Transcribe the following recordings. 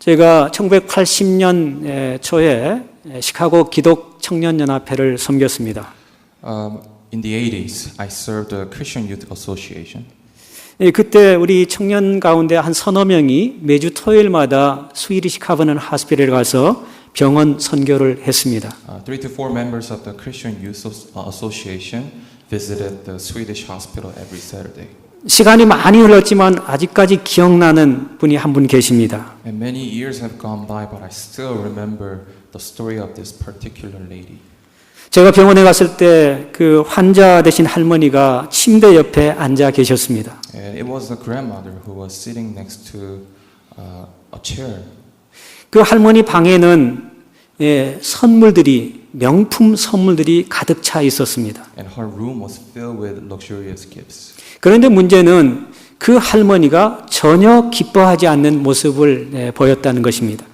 제가 1980년 초에 시카고 기독 청년 연합회를 섬겼습니다. Um, in the 80s, I served the Christian Youth Association. 예, 그때 우리 청년 가운데 한 서너 명이 매주 토요일마다 스위디시 카버넌 하스피ટલ에 가서 병원 선교를 했습니다. Uh, three to four members of the Christian Youth As- uh, Association visited the Swedish hospital every Saturday. 시간이 많이 흘렀지만 아직까지 기억나는 분이 한 분 계십니다. And many years have gone by, but I still remember the story of this particular lady. 제가 병원에 갔을 때 그 환자 되신 할머니가 침대 옆에 앉아 계셨습니다. And it was the grandmother who was sitting next to uh, a chair. 그 할머니 방에는 예, 선물들이 명품 선물들이 가득 차 있었습니다. And her room was filled with luxurious gifts. 그런데 문제는 그 할머니가 전혀 기뻐하지 않는 모습을 예, 보였다는 것입니다.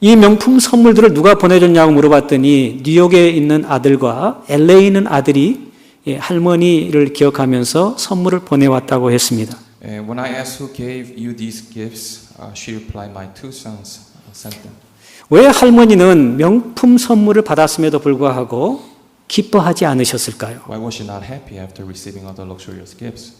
이 명품 선물들을 누가 보내줬냐고 물어봤더니 뉴욕에 있는 아들과 LA에 있는 아들이 예, 할머니를 기억하면서 선물을 보내왔다고 했습니다. And when I asked who gave you these gifts, uh, she replied, My two sons sent them. 왜 할머니는 명품 선물을 받았음에도 불구하고 기뻐하지 않으셨을까요? Why was she not happy after receiving all the luxurious gifts?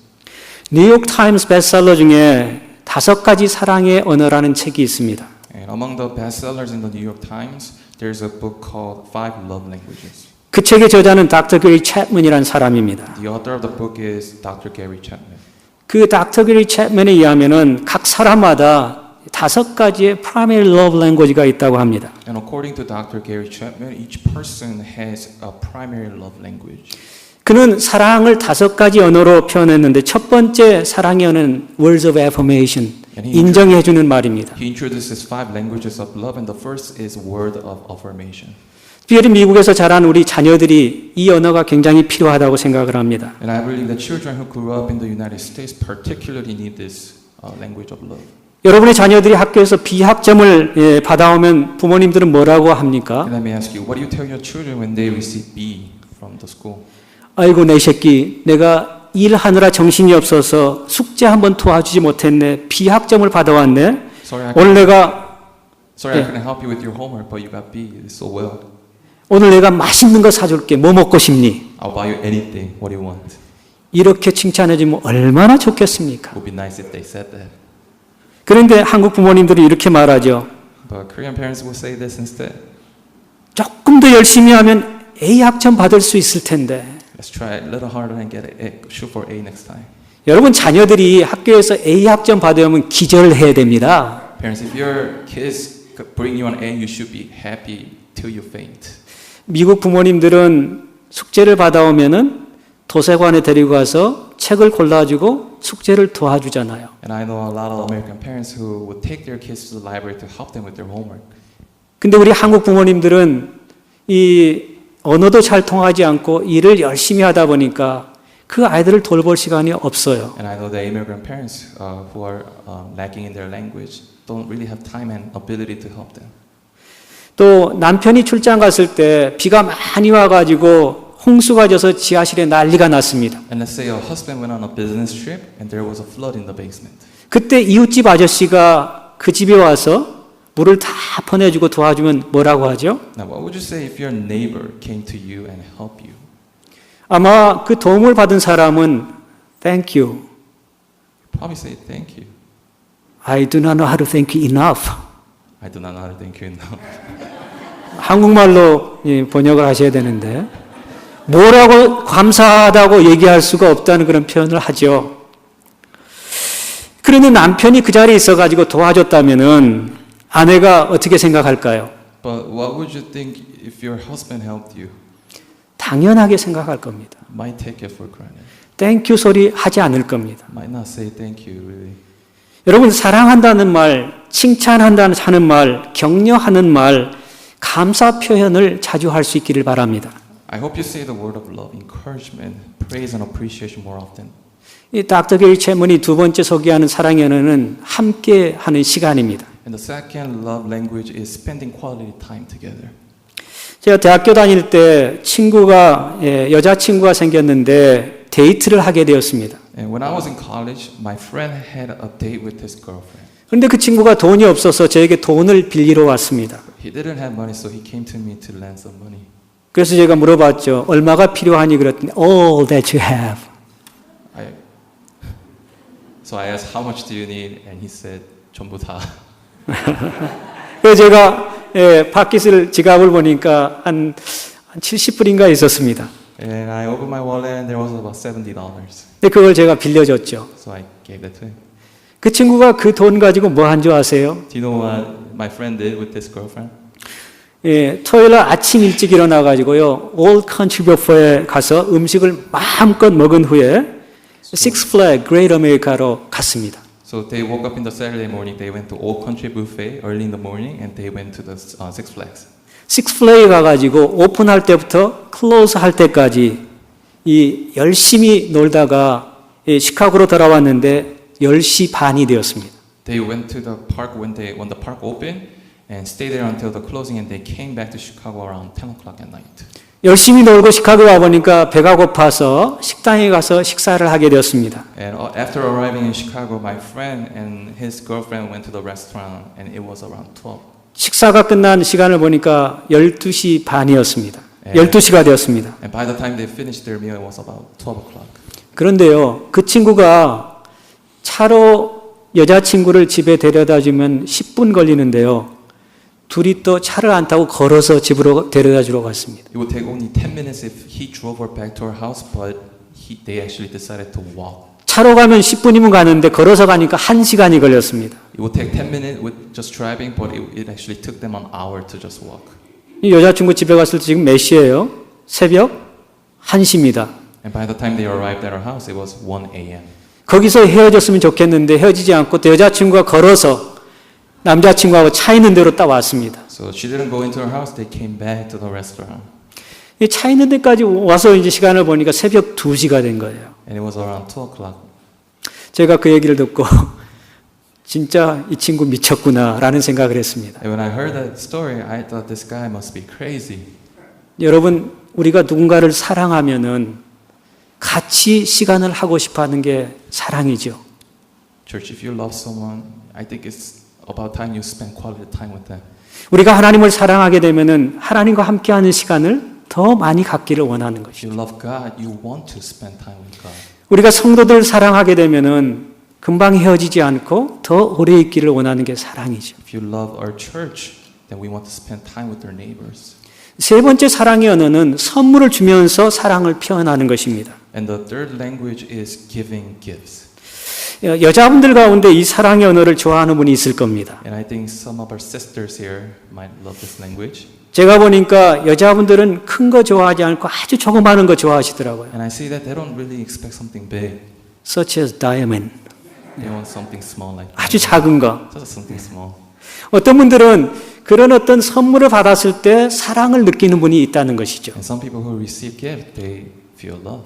뉴욕 타임스 베스트셀러 중에 다섯 가지 사랑의 언어라는 책이 있습니다. And among the bestsellers in the New York Times, there's a book called Five Love Languages. 그 책의 저자는 닥터 그리 챗문이라는 사람입니다. The author of the book is Dr. Gary Chapman. 그 닥터 그리 챗문에 의하면은 각 사람마다 다섯 가지의 primary love language가 있다고 합니다. And according to Dr. Gary Chapman, each person has a primary love language. 그는 사랑을 다섯 가지 언어로 표현했는데 첫 번째 사랑의 언어는 words of affirmation, 인정해 주는 말입니다. He introduces five languages of love, and the first is word of affirmation. 특별히 미국에서 자란 우리 자녀들이 이 언어가 굉장히 필요하다고 생각을 합니다. And I believe that children who grew up in the United States particularly need this uh, language of love. 여러분의 자녀들이 학교에서 B학점을 예, 받아오면 부모님들은 뭐라고 합니까? Ask you, what do you tell your children when they receive B from the school? 아이고 내 새끼 내가 일하느라 정신이 없어서 숙제 한번 도와주지 못했네 B학점을 받아왔네 Sorry, I, 오늘 내가 sorry, I Yeah. couldn't help you with your homework, but you got B. You did so well. 오늘 내가 맛있는 거 사줄게 뭐 먹고 싶니? I'll buy you anything. What do you want? 이렇게 칭찬해주면 얼마나 좋겠습니까? Would be nice if they said that. 그런데 한국 부모님들이 이렇게 말하죠 But Korean parents will say this instead. 조금 더 열심히 하면 A학점 받을 수 있을 텐데 Let's try a little harder and get a, a shoot for A next time. 여러분 자녀들이 학교에서 A학점 받으면 기절해야 됩니다 Parents, if your kids bring you an A, you should be happy till you faint. 미국 부모님들은 숙제를 받아오면은 도서관에 데리고 가서 책을 골라주고 숙제를 도와주잖아요. And I know a lot of American parents who would take their kids to the library to help them with their homework. 근데 우리 한국 부모님들은 이 언어도 잘 통하지 않고 일을 열심히 하다 보니까 그 아이들을 돌볼 시간이 없어요. And I know that immigrant parents uh, who are um, lacking in their language don't really have time and ability to help them. 또 남편이 출장 갔을 때 비가 많이 와가지고 홍수가 져서 지하실에 난리가 났습니다. And let's say a husband went on a business trip and there was a flood in the basement. 그때 이웃집 아저씨가 그 집에 와서 물을 다 퍼내주고 도와주면 뭐라고 하죠? Now, what would you say if your neighbor came to you and helped you? 아마 그 도움을 받은 사람은 Thank you. Probably say thank you. I do not know how to thank you enough. I do not know how to thank you enough. 한국말로 예, 번역을 하셔야 되는데 뭐라고 감사하다고 얘기할 수가 없다는 그런 표현을 하죠. 그런데 남편이 그 자리에 있어가지고 도와줬다면은 아내가 어떻게 생각할까요? But what would you think if your husband helped you? 당연하게 생각할 겁니다. Might take it for granted. 땡큐 소리 하지 않을 겁니다. Might not say thank you, really. 여러분 사랑한다는 말, 칭찬한다는 하는 말, 격려하는 말, 감사 표현을 자주 할 수 있기를 바랍니다. I hope you say the word of love, encouragement, praise, and appreciation more often. 이 닥터 게리 채문이 두 번째 소개하는 사랑의 언어는 함께 하는 시간입니다. And the second love language is spending quality time together. 제가 대학교 다닐 때 친구가 예, 여자 친구가 생겼는데 데이트를 하게 되었습니다. And when I was in college, my friend had a date with his girlfriend. 그런데 그 친구가 돈이 없어서 저에게 돈을 빌리러 왔습니다. He didn't have money, so he came to me to lend some money. 그래서 제가 물어봤죠. 얼마가 필요하니 그랬더니 all that you have. I, so I asked, how much do you need? And he said, 전부 다. 그래서 제가 예, 바퀴를 지갑을 보니까 한, 한 70불인가 있었습니다. And I opened my wallet and there was about $70. 근데 그걸 제가 빌려줬죠. So I gave that to him. 그 친구가 그 돈 가지고 뭐 한 줄 아세요? Do you know what my friend did with this girlfriend? 예, 토요일 날 아침 일찍 일어나 가지고요. Country Buffet에 가서 음식을 마음껏 먹은 후에 Six Flag Great America로 갔습니다. So they woke up in the Saturday morning. They went to Old Country Buffet early in the morning, and they went to the uh, Six Flags. Six Flag 가가지고 오픈할 때부터 클로즈 할 때까지 이 열심히 놀다가 이 시카고로 돌아왔는데 10시 반이 되었습니다. They went to the park when they when the park opened, and stayed there until the closing. And they came back to Chicago around 10 o'clock at night. 열심히 놀고 시카고 와 보니까 배가 고파서 식당에 가서 식사를 하게 되었습니다. And uh, after arriving in Chicago, my friend and his girlfriend went to the restaurant, and it was around 12. 식사가 끝난 시간을 보니까 12시 반이었습니다. 예. 12시가 되었습니다. And by the time they finished their meal, it was about 12 o'clock. 그런데요, 그 친구가 차로 여자친구를 집에 데려다 주면 10분 걸리는데요. 둘이 또 차를 안 타고 걸어서 집으로 데려다 주러 갔습니다. It would take only 10 minutes if he drove her back to her house, but he, they actually decided to walk. 차로 가면 10분이면 가는데 걸어서 가니까 1시간이 걸렸습니다. It would take 10 minutes with just driving, but it, it actually took them an hour to just walk. 이 여자친구 집에 갔을 때 지금 몇 시예요? 새벽 1시입니다. And by the time they arrived at her house, it was 1 a.m. 거기서 헤어졌으면 좋겠는데 헤어지지 않고 또 여자친구가 걸어서 남자친구하고 차 있는 데로 딱 왔습니다. So she didn't go into her house, they came back to the restaurant. 이차 있는 데까지 와서 이제 시간을 보니까 새벽 2시가 된 거예요. And it was around 2 o'clock. 제가 그 얘기를 듣고 진짜 이 친구 미쳤구나라는 생각을 했습니다. And when I heard that story, I thought this guy must be crazy. 여러분, 우리가 누군가를 사랑하면은 같이 시간을 하고 싶어 하는 게 사랑이죠. Church, if you love someone, I think it's about time you spend quality time with them. 우리가 하나님을 사랑하게 되면은 하나님과 함께 하는 시간을 더 많이 갖기를 원하는 If 것이죠. you love God, you want to spend time with God. 우리가 성도들 사랑하게 되면은 금방 헤어지지 않고 더 오래 있기를 원하는 게 사랑이죠. If you love our church, then we want to spend time with our neighbors. 세 번째 사랑의 언어는 선물을 주면서 사랑을 표현하는 것입니다. And the third language is giving gifts. 여- 여자분들 가운데 이 사랑의 언어를 좋아하는 분이 있을 겁니다. And I think some of our sisters here might love this language. 제가 보니까 여자분들은 큰 거 좋아하지 않고 아주 조그마한 거 좋아하시더라고요. And I see that they don't really expect something big. Such as diamond. They want something small like 아주 작은 거. just something small. 어떤 분들은 그런 어떤 선물을 받았을 때 사랑을 느끼는 분이 있다는 것이죠. And some people who receive gift, they feel love.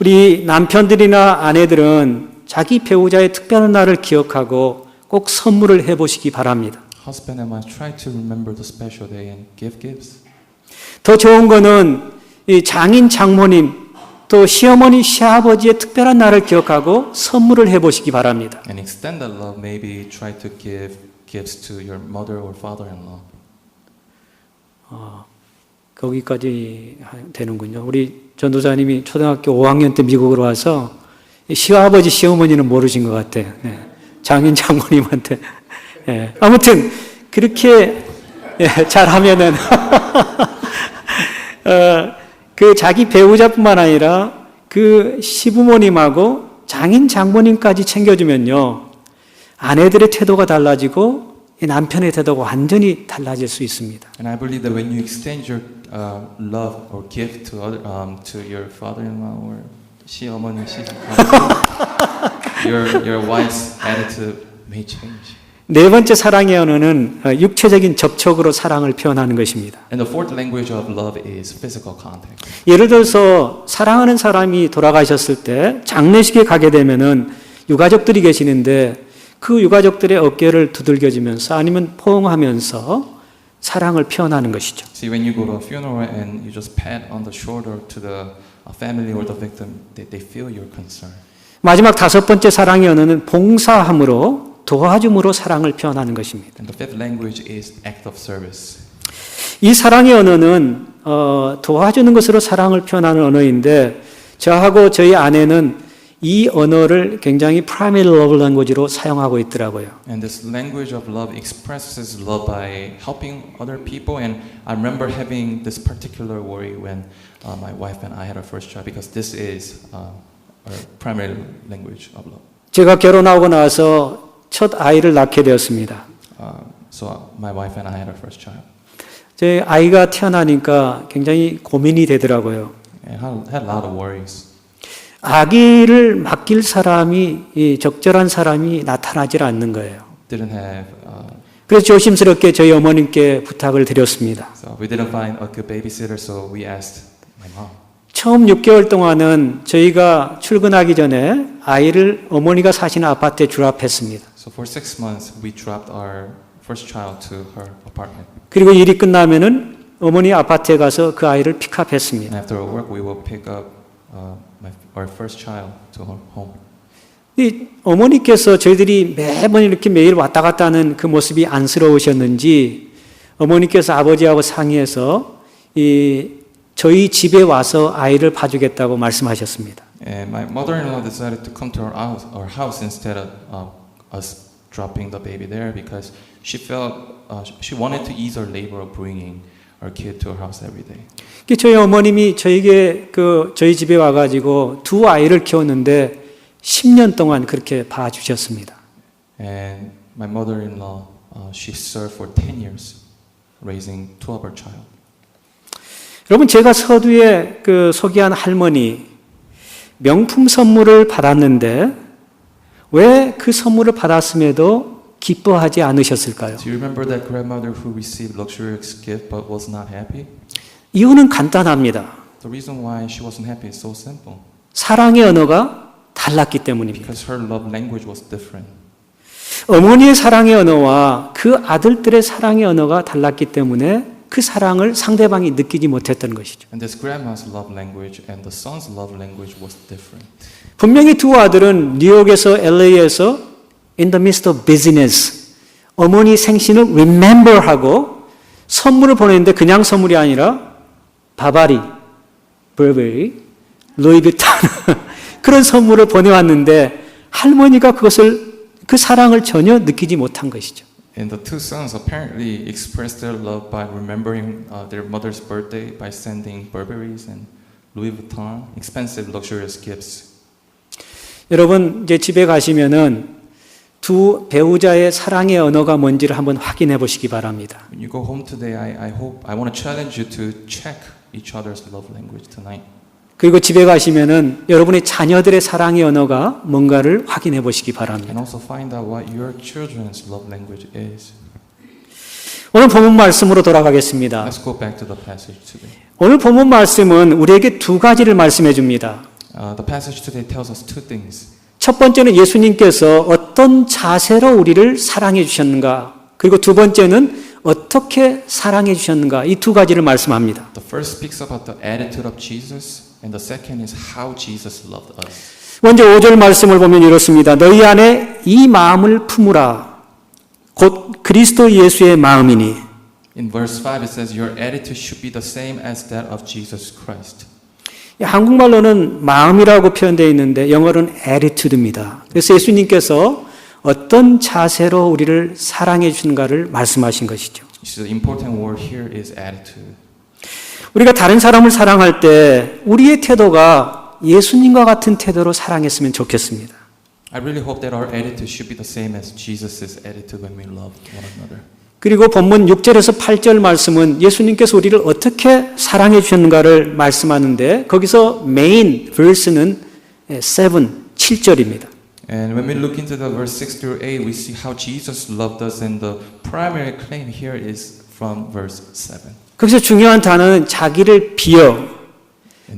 우리 남편들이나 아내들은 자기 배우자의 특별한 날을 기억하고 꼭 선물을 해 보시기 바랍니다. Husband and wife try to remember the special day and give gifts. 더 좋은 거는 이 장인 장모님 또 시어머니 시아버지의 특별한 날을 기억하고 선물을 해 보시기 바랍니다. And extend that love. Maybe try to give gifts to your mother or father-in-law. 거기까지 되는군요. 우리 전도사님이 초등학교 5학년 때 미국으로 와서 시아버지 시어머니는 모르신 것 같아요. 네. 장인 장모님한테. 예. 아무튼 그렇게 예, 잘하면은 어, 그 자기 배우자뿐만 아니라 그 시부모님하고 장인 장모님까지 챙겨주면요 아내들의 태도가 달라지고 이 남편의 태도가 완전히 달라질 수 있습니다. And I believe that when you extend your uh, love or gift to other, um, to your father-in-law or 시어머니, 시집 your your wife's attitude may change. 네 번째 사랑의 언어는 어, 육체적인 접촉으로 사랑을 표현하는 것입니다. And the fourth language of love is physical contact. 예를 들어서 사랑하는 사람이 돌아가셨을 때 장례식에 가게 되면은 유가족들이 계시는데 그 유가족들의 어깨를 두들겨주면서 아니면 포옹하면서 사랑을 표현하는 것이죠. See, when you go to a funeral and you just pat on the shoulder to the uh, family or the victim, they, they feel your concern. 마지막 다섯 번째 사랑의 언어는 봉사함으로 도와줌으로 사랑을 표현하는 것입니다. And the fifth language is act of service. 이 사랑의 언어는 어, 도와주는 것으로 사랑을 표현하는 언어인데 저하고 저희 아내는 이 언어를 굉장히 primary love language로 사용하고 있더라고요. And this language of love expresses love by helping other people. And I remember having this particular worry when uh, my wife and I had our first child because this is uh, our primary language of love. 제가 결혼하고 나서 첫 아이를 낳게 되었습니다. Uh, so my wife and I had our first child. 제 아이가 태어나니까 굉장히 고민이 되더라고요. And had, had a lot of worries. 아기를 맡길 사람이 이 적절한 사람이 나타나질 않는 거예요. Uh, 그래서 조심스럽게 저희 어머님께 부탁을 드렸습니다. 처음 6개월 동안은 저희가 출근하기 전에 아이를 어머니가 사시는 아파트에 주랍했습니다. So for six months, we dropped our first child to her apartment. 그리고 일이 끝나면은 어머니 아파트에 가서 그 아이를 픽업했습니다. Uh, my, our first child to her home. 이 어머니께서 저희들이 매번 이렇게 매일 왔다 갔다 하는 그 모습이 안쓰러우셨는지 어머니께서 아버지하고 상의해서 이 저희 집에 와서 아이를 봐주겠다고 말씀하셨습니다. And my mother-in-law decided to come to our house, our house instead of uh, us dropping the baby there because she felt uh, she wanted to ease our labor of bringing our kid to our house every day. 그 저희 어머님이 저에게 그 저희 집에 와가지고 두 아이를 키웠는데 10년 동안 그렇게 봐주셨습니다. And my mother-in-law, uh, she served for 10 years raising two of our child. 여러분 제가 서두에 그 소개한 할머니 명품 선물을 받았는데 왜 그 선물을 받았음에도 기뻐하지 않으셨을까요? Do you remember that grandmother who received luxurious gift but was not happy? 이유는 간단합니다. The reason why she wasn't happy is so simple. 사랑의 언어가 달랐기 때문입니다. Because her love language was different. 어머니의 사랑의 언어와 그 아들들의 사랑의 언어가 달랐기 때문에 그 사랑을 상대방이 느끼지 못했던 것이죠. And this grandma's love language and the son's love language was different. 분명히 두 아들은 뉴욕에서 LA에서 in the midst of business 어머니 생신을 remember 하고 선물을 보냈는데 그냥 선물이 아니라 바바리, 버베리, 루이비탄 그런 선물을 보내왔는데 할머니가 그것을 그 사랑을 전혀 느끼지 못한 것이죠. And the two sons apparently expressed their love by remembering uh, their mother's birthday by sending Burberry's and Louis Vuitton expensive luxurious gifts. 여러분 이제 집에 가시면은 두 배우자의 사랑의 언어가 뭔지를 한번 확인해 보시기 바랍니다. When you go home today, I, I hope I want to challenge you to check each other's love language tonight. 그리고 집에 가시면은 여러분의 자녀들의 사랑의 언어가 뭔가를 확인해 보시기 바랍니다. And also find out what your children's love language is. 오늘 본문 말씀으로 돌아가겠습니다. Let's go back to the passage today. 오늘 본문 말씀은 우리에게 두 가지를 말씀해 줍니다. Uh, the passage today tells us two things. 첫 번째는 예수님께서 어떤 자세로 우리를 사랑해 주셨는가. 그리고 두 번째는 어떻게 사랑해 주셨는가. 이 두 가지를 말씀합니다. The first speaks about the attitude of Jesus, and the second is how Jesus loved us. 먼저 5절 말씀을 보면 이렇습니다. 너희 안에 이 마음을 품으라. 곧 그리스도 예수의 마음이니. In verse 5, it says, Your attitude should be the same as that of Jesus Christ. 한국말로는 마음이라고 표현되어 있는데 영어로는 attitude입니다. 그래서 예수님께서 어떤 자세로 우리를 사랑해 주는가를 말씀하신 것이죠. The important word here is attitude. 우리가 다른 사람을 사랑할 때 우리의 태도가 예수님과 같은 태도로 사랑했으면 좋겠습니다. I really hope that our attitude should be the same as Jesus' attitude when we love one another. 그리고 본문 6절에서 8절 말씀은 예수님께서 우리를 어떻게 사랑해 주셨는가를 말씀하는데 거기서 메인 verse는 7, 7절입니다. And when we look into the verse 6 through 8, we see how Jesus loved us, and the primary claim here is from verse 7. 거기서 중요한 단어는 자기를 비어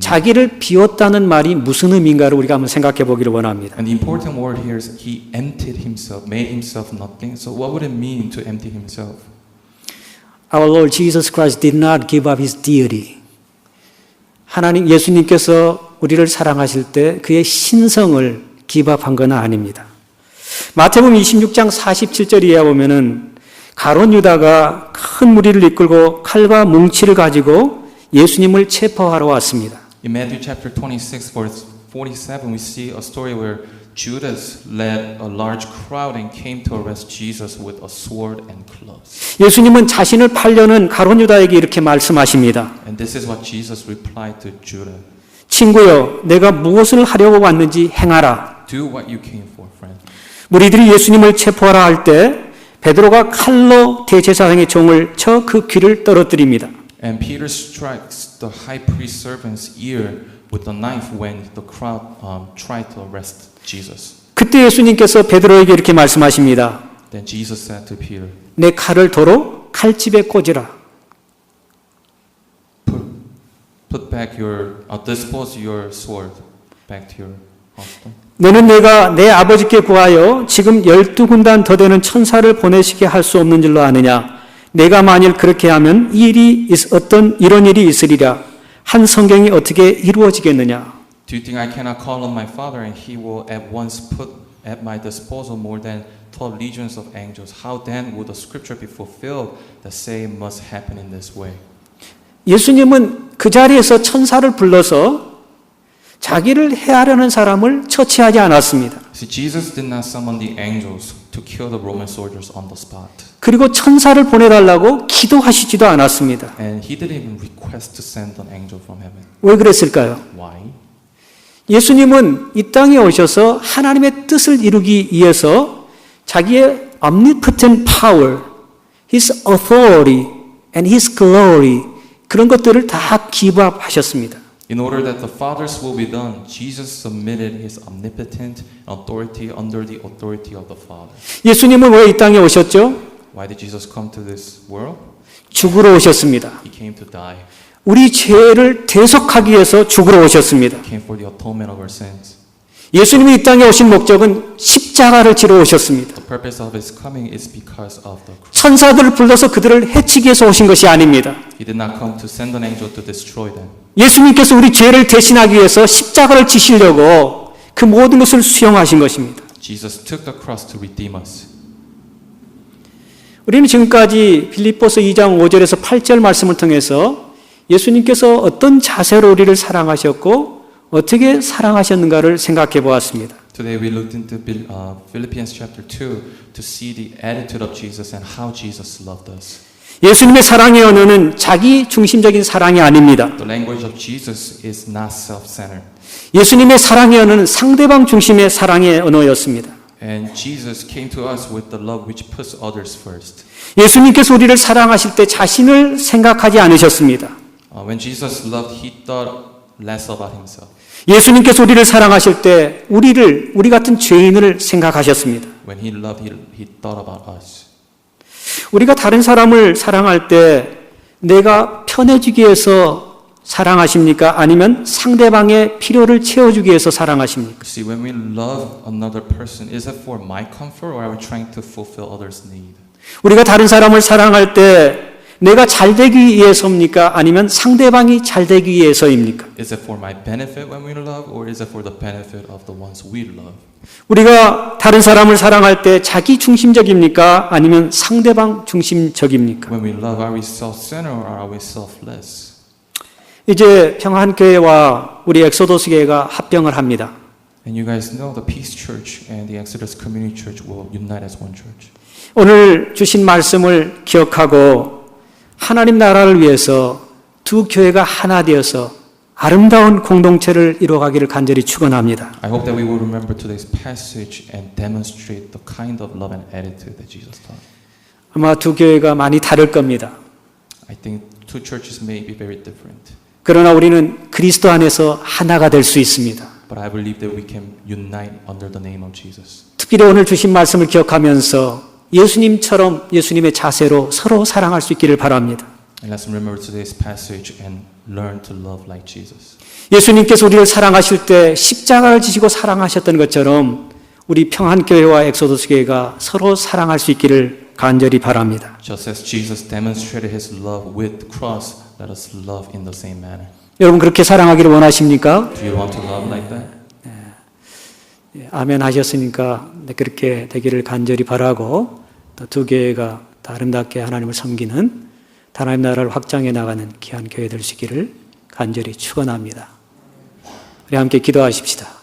자기를 비웠다는 말이 무슨 의미인가를 우리가 한번 생각해 보기를 원합니다. And the important word here is he emptied himself, made himself nothing. So what would it mean to empty himself? Our Lord Jesus Christ did not give up his deity. 하나님 예수님께서 우리를 사랑하실 때 그의 신성을 기밥한 건 아닙니다. 마태복음 26장 47절 이하에 보면은 가론 유다가 큰 무리를 이끌고 칼과 뭉치를 가지고 예수님을 체포하러 왔습니다. In Matthew chapter 26, verse 47, we see a story where Judas led a large crowd and came to arrest Jesus with a sword and clubs. 예수님은 자신을 팔려는 가론 유다에게 이렇게 말씀하십니다. And this is what Jesus replied to Judah 친구여, 내가 무엇을 하려고 왔는지 행하라. Do what you came for, friend. 무리들이 예수님을 체포하라 할 때 베드로가 칼로 대제사장의 종을 쳐 그 귀를 떨어뜨립니다. And Peter strikes the high priest servant's ear with a knife when the crowd um, tried to arrest Jesus. 그때 예수님께서 베드로에게 이렇게 말씀하십니다. Then Jesus said to Peter, 내 칼을 도로 칼집에 꽂으라. Put, put back your, uh, dispose your sword back to your husband. 너는 내가 내 아버지께 구하여 지금 열두 군단 더 되는 천사를 보내시게 할 수 없는 줄로 아느냐? 내가 만일 그렇게 하면 이 일이 있- 어떤 이런 일이 있으리라. 한 성경이 어떻게 이루어지겠느냐? Do you think I cannot call on my Father and he will at once put at my disposal more than 12 legions of angels? How then would the scripture be fulfilled that same must happen in this way? 예수님은 그 자리에서 천사를 불러서 자기를 해하려는 사람을 처치하지 않았습니다. See, Jesus did not summon the angels to kill the Roman soldiers on the spot. 그리고 천사를 보내달라고 기도하시지도 않았습니다. And he didn't even request to send an angel from heaven. 왜 그랬을까요? Why? 예수님은 이 땅에 오셔서 하나님의 뜻을 이루기 위해서 자기의 omnipotent power, his authority and his glory 그런 것들을 다 기부하셨습니다. In order that the Father's will be done, Jesus submitted his omnipotent authority under the authority of the Father. 예수님은 왜 이 땅에 오셨죠? Why did Jesus come to this world? 죽으러 오셨습니다. He came to die. 우리 죄를 대속하기 위해서 죽으러 오셨습니다. He came for the atonement of our sins. 예수님이 이 땅에 오신 목적은 십자가를 지러 오셨습니다. 천사들을 불러서 그들을 해치기 위해서 오신 것이 아닙니다. 예수님께서 우리 죄를 대신하기 위해서 십자가를 지시려고 그 모든 것을 수용하신 것입니다. 우리는 지금까지 빌립보서 2장 5절에서 8절 말씀을 통해서 예수님께서 어떤 자세로 우리를 사랑하셨고 어떻게 사랑하셨는가를 생각해 보았습니다. Today we looked into uh, Philippians chapter 2 to see the attitude of Jesus and how Jesus loved us. 예수님의 사랑의 언어는 자기 중심적인 사랑이 아닙니다. The language of Jesus is not self-centered. 예수님의 사랑의 언어는 상대방 중심의 사랑의 언어였습니다. And Jesus came to us with the love which puts others first. 예수님께서 우리를 사랑하실 때 자신을 생각하지 않으셨습니다. Uh, when Jesus loved, he thought less about himself. 예수님께서 우리를 사랑하실 때 우리를 우리 같은 죄인을 생각하셨습니다. When he loved, he, he thought about us. 우리가 다른 사람을 사랑할 때 내가 편해지기 위해서 사랑하십니까? 아니면 상대방의 필요를 채워주기 위해서 사랑하십니까? See, when we love another person, is it for my comfort or are we trying to fulfill others' need? 우리가 다른 사람을 사랑할 때 내가 잘 되기 위해서입니까? 아니면 상대방이 잘 되기 위해서입니까? Is it for my benefit when we love or is it for the benefit of the ones we love? 우리가 다른 사람을 사랑할 때 자기 중심적입니까? 아니면 상대방 중심적입니까? When we love, are we self-centered or are we selfless? 이제 평안교회와 우리 엑소도스 교회가 합병을 합니다. And you guys know the Peace Church and the Exodus Community Church will unite as one church. 오늘 주신 말씀을 기억하고 하나님 나라를 위해서 두 교회가 하나 되어서 아름다운 공동체를 이루어가기를 간절히 축원합니다. I hope that we will remember today's passage and demonstrate the kind of love and attitude that Jesus taught. 아마 두 교회가 많이 다를 겁니다. I think two churches may be very different, 그러나 우리는 그리스도 안에서 하나가 될 수 있습니다. but I believe that we can unite under the name of Jesus. 특별히 오늘 주신 말씀을 기억하면서 예수님처럼 예수님의 자세로 서로 사랑할 수 있기를 바랍니다. Like Jesus. 예수님께서 우리를 사랑하실 때 십자가를 지시고 사랑하셨던 것처럼 우리 평안교회와 엑소도스 교회가 서로 사랑할 수 있기를 간절히 바랍니다. Cross. 여러분 그렇게 사랑하기를 원하십니까? Do you want to love like that? 예, 아멘 하셨으니까 네, 그렇게 되기를 간절히 바라고 또 두 교회가 더 아름답게 하나님을 섬기는 하나님 나라를 확장해 나가는 귀한 교회 있기를 간절히 축원합니다. 우리 함께 기도하십시다.